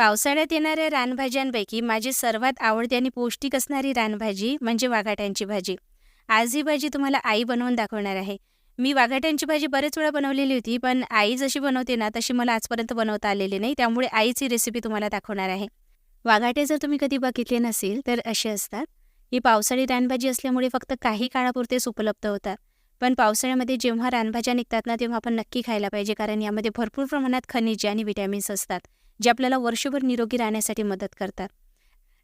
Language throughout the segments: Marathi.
पावसाळ्यात येणाऱ्या रानभाज्यांपैकी माझी सर्वात आवडती आणि पौष्टिक असणारी रानभाजी म्हणजे वाघाट्यांची भाजी. आज ही भाजी तुम्हाला आई बनवून दाखवणार आहे. मी वाघाट्यांची भाजी बरेच वेळा बनवलेली होती पण आई जशी बनवते ना तशी मला आजपर्यंत बनवता आलेली नाही. त्यामुळे आईची रेसिपी तुम्हाला दाखवणार आहे. वाघाटे जर तुम्ही कधी बघितले नसेल तर असे असतात. ही पावसाळी रानभाजी असल्यामुळे फक्त काही काळापुरतेच उपलब्ध होतात. पण पावसाळ्यामध्ये जेव्हा रानभाज्या निघतात ना तेव्हा आपण नक्की खायला पाहिजे कारण यामध्ये भरपूर प्रमाणात खनिजे आणि विटॅमिन्स असतात. जे आपल्याला वर्षभर निरोगी राहण्यासाठी मदत करतात.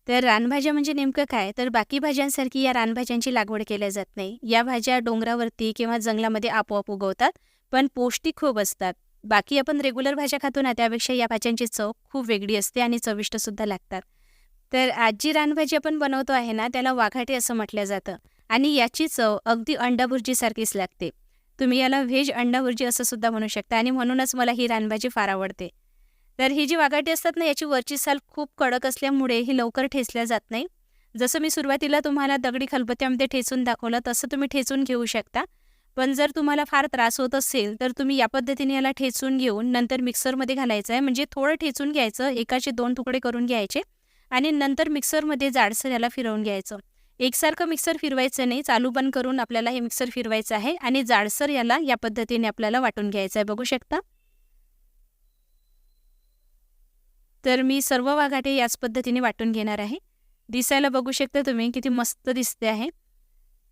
तर रानभाज्या म्हणजे नेमकं काय? तर बाकी भाज्यांसारखी या रानभाज्यांची लागवड केल्या जात नाही. या भाज्या डोंगरावरती किंवा जंगलामध्ये आपोआप उगवतात पण पौष्टिक खूप असतात. बाकी आपण रेग्युलर भाज्या खातो ना त्यापेक्षा या भाज्यांची चव खूप वेगळी असते आणि चविष्टसुद्धा लागतात. तर आज जी रानभाजी आपण बनवतो आहे ना त्याला वाघाटे असं म्हटलं जातं आणि याची चव अगदी अंडाभुर्जीसारखीच लागते. तुम्ही याला व्हेज अंडाभुर्जी असं सुद्धा म्हणू शकता आणि म्हणूनच मला ही रानभाजी फार आवडते. तर ही जी वाघाटी असतात ना याची वरची साल खूप कडक असल्यामुळे ही लवकर ठेचल्या जात नाही. जसं मी सुरुवातीला तुम्हाला दगडी खलबत्त्यामध्ये ठेचून दाखवलं तसं तुम्ही ठेचून घेऊ शकता. पण जर तुम्हाला फार त्रास होत असेल तर तुम्ही या पद्धतीने याला ठेचून घेऊन नंतर मिक्सरमध्ये घालायचं आहे. म्हणजे थोडं ठेचून घ्यायचं एकाचे दोन तुकडे करून घ्यायचे आणि नंतर मिक्सरमध्ये जाडसर याला फिरवून घ्यायचं. एकसारखं मिक्सर फिरवायचं नाही चालू बंद करून आपल्याला हे मिक्सर फिरवायचं आहे आणि जाडसर याला या पद्धतीने आपल्याला वाटून घ्यायचं आहे. बघू शकता? तर मी सर्व वाघाटे याच पद्धतीने वाटून घेणार आहे. दिसायला बघू शकता तुम्ही किती मस्त दिसते आहे.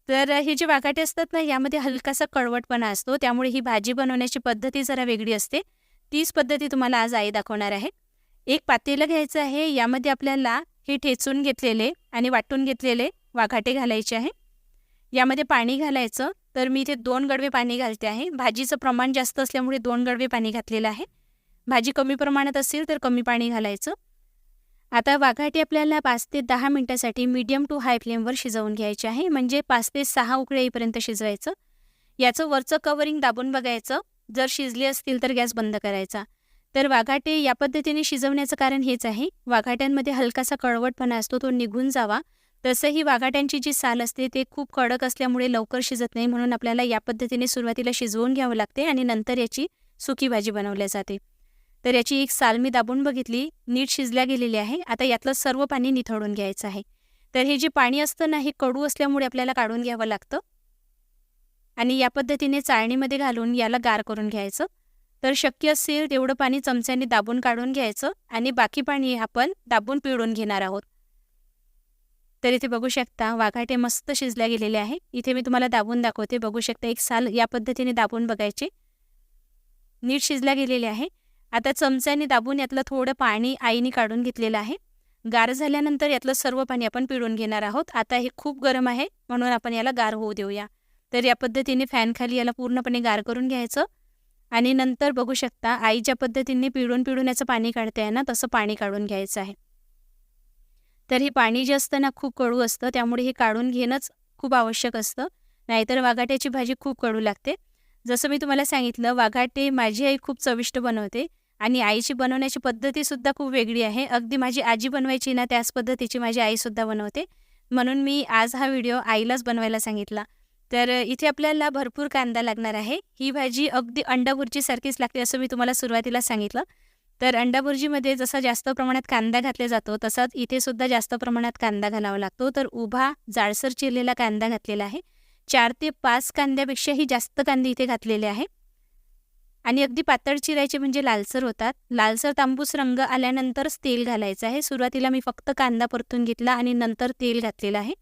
तर हे जे वाघाटे असतात ना यामध्ये हलकासा कळवटपणा असतो. त्यामुळे ही भाजी बनवण्याची पद्धती जरा वेगळी असते. तीच पद्धती तुम्हाला आज आई दाखवणार आहे. एक पातेलं घ्यायचं आहे. यामध्ये आपल्याला हे ठेचून घेतलेले आणि वाटून घेतलेले वाघाटे घालायचे आहे. यामध्ये पाणी घालायचं. तर मी इथे दोन गडवे पाणी घालते आहे. भाजीचं प्रमाण जास्त असल्यामुळे दोन गडवे पाणी घातलेलं आहे. भाजी कमी प्रमाणात असेल तर कमी पाणी घालायचं. आता वाघाटी आपल्याला पाच ते दहा मिनटासाठी मीडियम टू हाय फ्लेमवर शिजवून घ्यायचे आहे. म्हणजे पाच ते सहा उकळे येईपर्यंत शिजवायचं. याचं वरचं कवरिंग दाबून बघायचं. जर शिजले असतील तर गॅस बंद करायचा. तर वाघाटे या पद्धतीने शिजवण्याचं कारण हेच आहे. वाघाट्यांमध्ये हलकासा कळवटपणा असतो तो निघून जावा. तसंही वाघाट्यांची जी साल असते ते खूप कडक असल्यामुळे लवकर शिजत नाही म्हणून आपल्याला या पद्धतीने सुरुवातीला शिजवून घ्यावं लागते आणि नंतर याची सुकी भाजी बनवल्या जाते. तर याची एक साल मी दाबून बघितली नीट शिजल्या गेलेली आहे. आता यातलं सर्व पाणी निथळून घ्यायचं आहे. तर हे जे पाणी असतं ना हे कडू असल्यामुळे आपल्याला काढून घ्यावं लागतं. आणि या पद्धतीने चाळणीमध्ये घालून याला गार करून घ्यायचं. तर शक्य असेल तेवढं पाणी चमच्याने दाबून काढून घ्यायचं आणि बाकी पाणी आपण दाबून पिळून घेणार आहोत. तर इथे बघू शकता वाघाटे मस्त शिजल्या गेलेले आहे. इथे मी तुम्हाला दाबून दाखवते. बघू शकता एक साल या पद्धतीने दाबून बघायचे. नीट शिजल्या गेलेले आहे. आता चमच्याने दाबून यातलं थोडं पाणी आईने काढून घेतलेलं आहे. गार झाल्यानंतर यातलं सर्व पाणी आपण पिळून घेणार आहोत. आता हे खूप गरम आहे म्हणून आपण याला गार होऊ देऊया. तर या पद्धतीने फॅनखाली याला पूर्णपणे गार करून घ्यायचं. आणि नंतर बघू शकता आई ज्या पद्धतीने पिळून पिळून याचं पाणी काढते आहे ना तसं पाणी काढून घ्यायचं आहे. तर हे पाणी जे असतं ना खूप कडू असतं. त्यामुळे हे काढून घेणंच खूप आवश्यक असतं. नाहीतर वाघाट्याची भाजी खूप कडू लागते. जसं मी तुम्हाला सांगितलं वाघाटे माझी आई खूप चविष्ट बनवते. आणि आईची बनवण्याची पद्धतीसुद्धा खूप वेगळी आहे. अगदी माझी आजी बनवायची ना त्याच पद्धतीची माझी आईसुद्धा बनवते. म्हणून मी आज हा व्हिडिओ आईलाच बनवायला सांगितला. तर इथे आपल्याला भरपूर कांदा लागणार आहे. ही भाजी अगदी अंडाभुर्जीसारखीच लागते असं मी तुम्हाला सुरुवातीला सांगितलं. तर अंडाभुर्जीमध्ये जसा जास्त प्रमाणात कांदा घातला जातो तसाच इथे सुद्धा जास्त प्रमाणात कांदा घालावा लागतो. तर उभा जाडसर चिरलेला कांदा घातलेला आहे. चार ते पाच कांद्यापेक्षाही जास्त कांदे इथे घातलेले आहे. आणि अगदी पातळ चिरायचे म्हणजे लालसर होतात. लालसर तांबूस रंग आल्यानंतरच तेल घालायचं आहे. सुरुवातीला मी फक्त कांदा परतून घेतला आणि नंतर तेल घातलेलं आहे.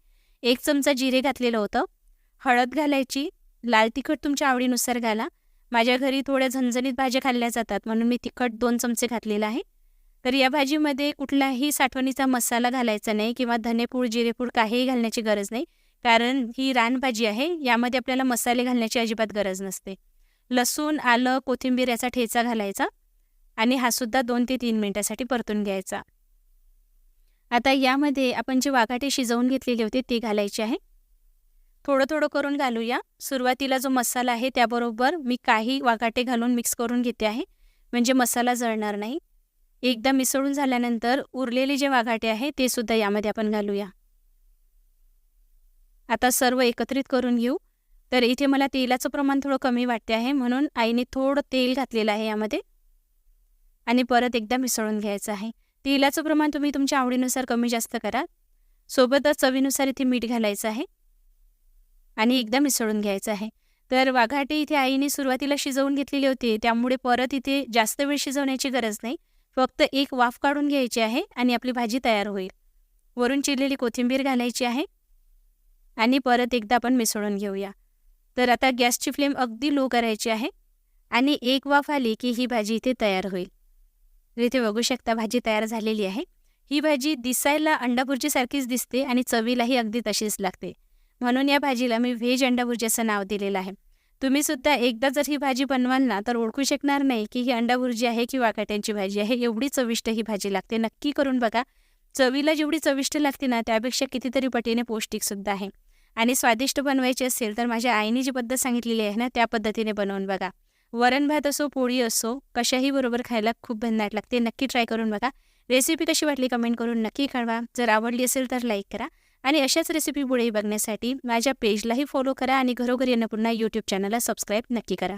एक चमचा जिरे घातलेलं होतं. हळद घालायची. लाल तिखट तुमच्या आवडीनुसार घाला. माझ्या घरी थोड्या झणझणीत भाज्या खाल्ल्या जातात म्हणून मी तिखट दोन चमचे घातलेलं आहे. तर या भाजीमध्ये कुठलाही साठवणीचा मसाला घालायचा नाही किंवा धनेपूड जिरेपूड काहीही घालण्याची गरज नाही. कारण ही रानभाजी आहे. यामध्ये आपल्याला मसाले घालण्याची अजिबात गरज नसते. लसूण आलं कोथिंबीर याचा ठेचा घालायचा आणि हा सुद्धा दोन ते तीन मिनटासाठी परतून घ्यायचा. आता यामध्ये आपण जी वाघाटे शिजवून घेतलेली होती ती घालायची आहे. थोडं थोडं करून घालूया. सुरुवातीला जो मसाला आहे त्याबरोबर मी काही वाघाटे घालून मिक्स करून घेते आहे. म्हणजे मसाला जळणार नाही. एकदा मिसळून झाल्यानंतर उरलेले जे वाघाटे आहे ते सुद्धा यामध्ये आपण घालूया. आता सर्व एकत्रित करून घेऊ. तर इथे मला तेलाचं प्रमाण थोडं कमी वाटते आहे. म्हणून आईने थोडं तेल घातलेलं आहे यामध्ये. आणि परत एकदा मिसळून घ्यायचं आहे. तेलाचं प्रमाण तुम्ही तुमच्या आवडीनुसार कमी जास्त करा. सोबतच चवीनुसार इथे मीठ घालायचं आहे. आणि एकदा मिसळून घ्यायचं आहे. तर वाघाटे इथे आईने सुरुवातीला शिजवून घेतलेली होती. त्यामुळे परत इथे जास्त वेळ शिजवण्याची गरज नाही. फक्त एक वाफ काढून घ्यायची आहे आणि आपली भाजी तयार होईल. वरून चिरलेली कोथिंबीर घालायची आहे. आणि परत एकदा आपण मिसळून घेऊया. तर आता गॅसची फ्लेम अगदी लो करायची आहे आणि एक वाफ आली की ही भाजी इथे तयार होईल. तर इथे बघू शकता भाजी तयार झालेली आहे. ही भाजी दिसायला अंडाभुर्जीसारखीच दिसते आणि चवीलाही अगदी तशीच लागते. म्हणून या भाजीला मी व्हेज अंडाभुर्जी असं नाव दिलेलं आहे. तुम्ही सुद्धा एकदा जर ही भाजी बनवाल ना तर ओळखू शकणार नाही की ही अंडाभुर्जी आहे की वाकाट्यांची भाजी आहे. एवढी चविष्ट ही भाजी लागते. नक्की करून बघा. चवीला जेवढी चविष्ट लागते ना त्यापेक्षा कितीतरी पटीने पौष्टिकसुद्धा आहे. आणि स्वादिष्ट बनवायची असेल तर माझ्या आईने जी पद्धत सांगितलेली आहे ना त्या पद्धतीने बनवून बघा. वरण भात असो पोळी असो कशाही बरोबर खायला खूप भन्नाट लागते. नक्की ट्राय करून बघा. रेसिपी कशी वाटली कमेंट करून नक्की कळवा. जर आवडली असेल तर लाईक करा. आणि अशाच रेसिपी पुढेही बघण्यासाठी माझ्या पेजलाही फॉलो करा आणि घरोघरी यांना पुन्हा यूट्यूब चॅनलला सबस्क्राईब नक्की करा.